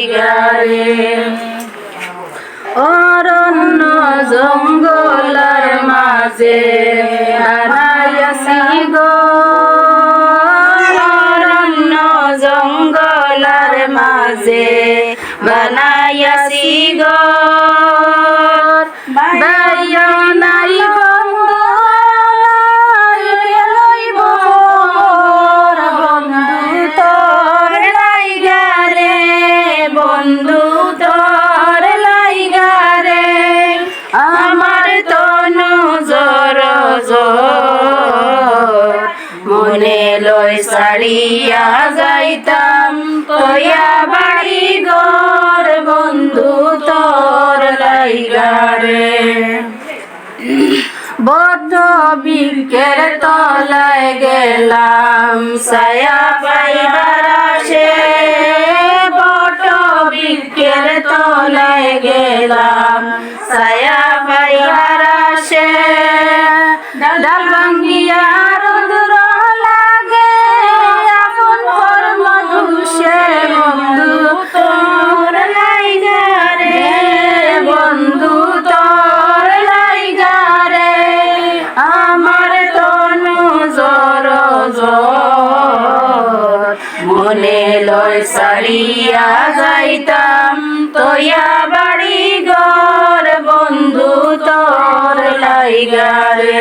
লাইগারে অরণ্য জঙ্গলার মাঝে হারাইয়াছি গো অরণ্য জঙ্গলার মাঝে বানাইয়াছি গো বাইয়া সারিয়া যাইতাম কয়া বাড়ি গর বন্ধু তোর লাইগারে বদ্ধ বিকের তলায় গেলাম সায়া পাইবার আসে। বট বিকের তলায় গেলাম সায়া পাইবার আসে। তোর লাইগারে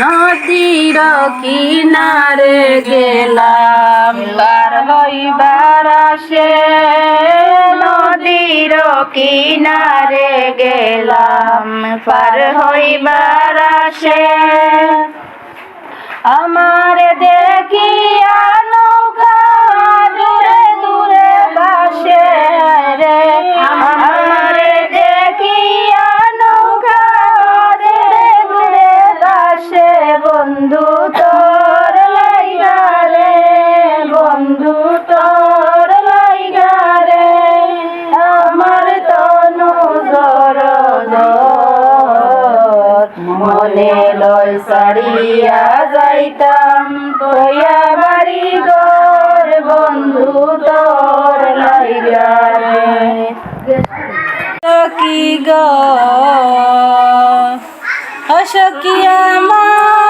নদীর কিনারে গেলাম, পার হইবার আসে। নদীর কিনারে গেলাম, পার হইবার আসে। আমার দেখিয়া বন্ধু তোর লাইগারে বন্ধু তোর লাইগারে আমার তনু জর মনে লয় সারিয়া যাইতাম তোয়া বাড়ি গর বন্ধু তোর লাইগারে কি গো অসকিয়া মারে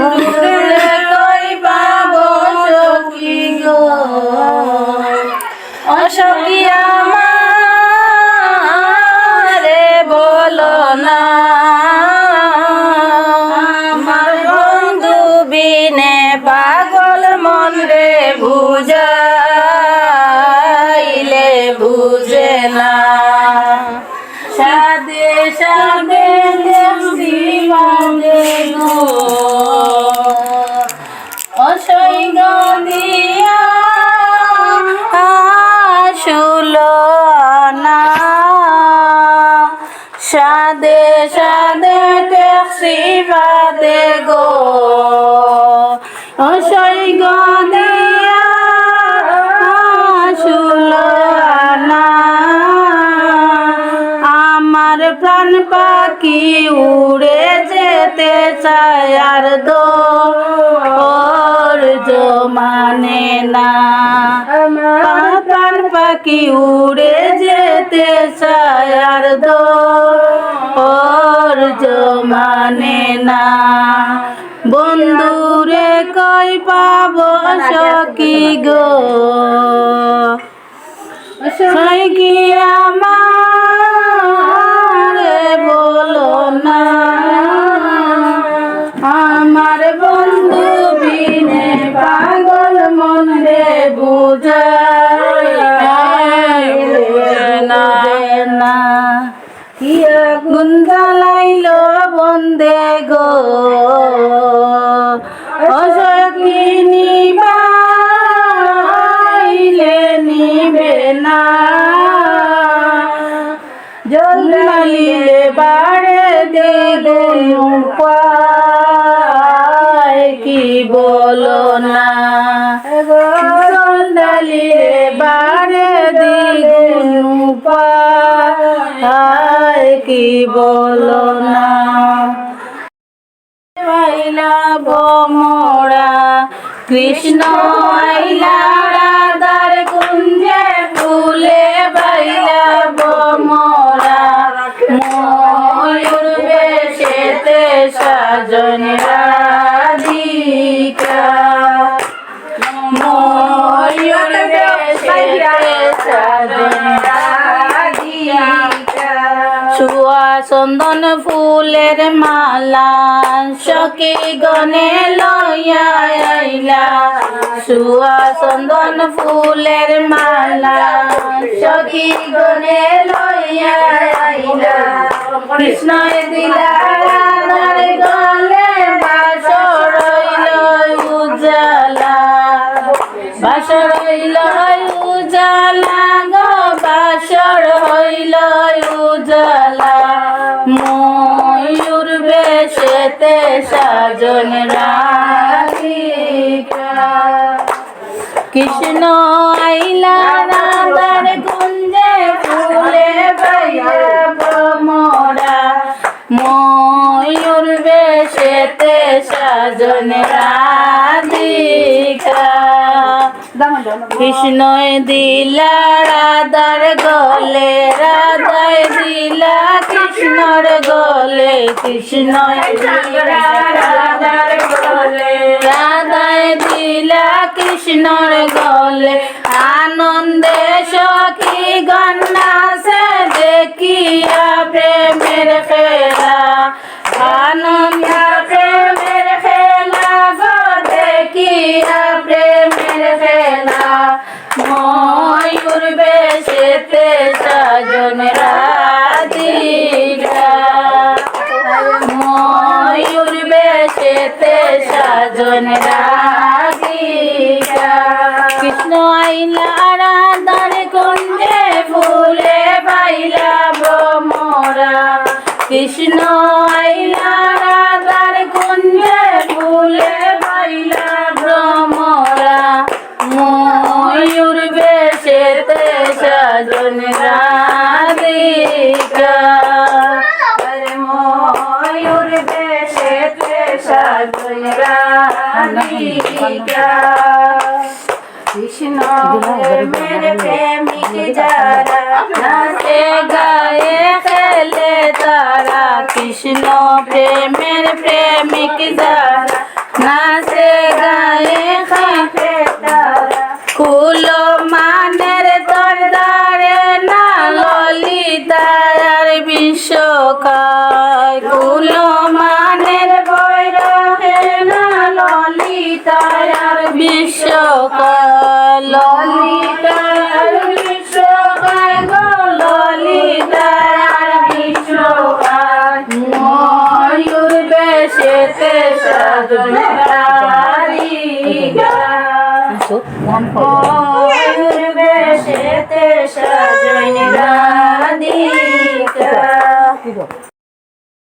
বন্ধু রে কই পাবো সখী গো বলো না আমার বন্ধু বিনে পাগল মন রে বুঝাইলে বুঝে না সাদে সাদে গো অসৈগ দিয়া না। সাদে সাদে ট্যাক্সি বাদে গো। অসৈগ দিয়া না। আমার প্রাণ পাখি উড়ে যেতে চায় আর দো ওর মানে না। প্রাণ পাখি উড়ে যেতে চায় আর দো ওর মানে না। বন্ধুরে কই পাব সখী গো? সখী আমারে না। কিয়া গুন্দালাইলো বন্দে গো। অসখী নিবাইলে নিবে না। জল্লালিলে বাড়ে দিগুন পায় কি বলো না। নালিরে বাড়ে দ্বিগুণ পায় কি বলো না? আইলা ভমরা, কৃষ্ণ আইলা রাধার কুঞ্জে ফুলে বাইলা ভমরা। ময়ূর বেশেতে সাজন চন্দন ফুলের মালা, সখী গনে লইয়া আইলা। সুয়া চন্দন ফুলের মালা, সখী গনে লইয়া আইলা। কৃষ্ণ দিলা গলে সাজন রাধিকা কৃষ্ণ আইলা রাধার গুঞ্জে ফুলে ভ্রমরা ময়ূর বেশেতে সাজন রাধিকা কৃষ্ণয় দিলা রাধার গলে রাধায় দিলা কৃষ্ণর গলে কৃষ্ণয় দিলা রাধার গলে রাধায় দিলা কৃষ্ণর গলে। আনন্দে সখী গন্না সে দেখিয়া সাজন রাধিকা। ময়ূর বেশেতে সাজন রাধিকা। কৃষ্ণ আইলা রাধার কুঞ্জে ফুলে বাইলা ভ্রমরা কৃষ্ণ আইলা রাধার কুঞ্জে ফুলে বাইলা ভ্রমরা ময়ূর বেশেতে সাজন রাধিকা আরে ময়ূর বেশেতে সাজন রাধিকা যারা নাচে গায়ে খেলে তারা কৃষ্ণ প্রেমের প্রেমিক যারা নাচে গায়ে খেলে তারা। কুলো মানের দরদারে, না ললিতার বিশ্বকায় fish of the blue.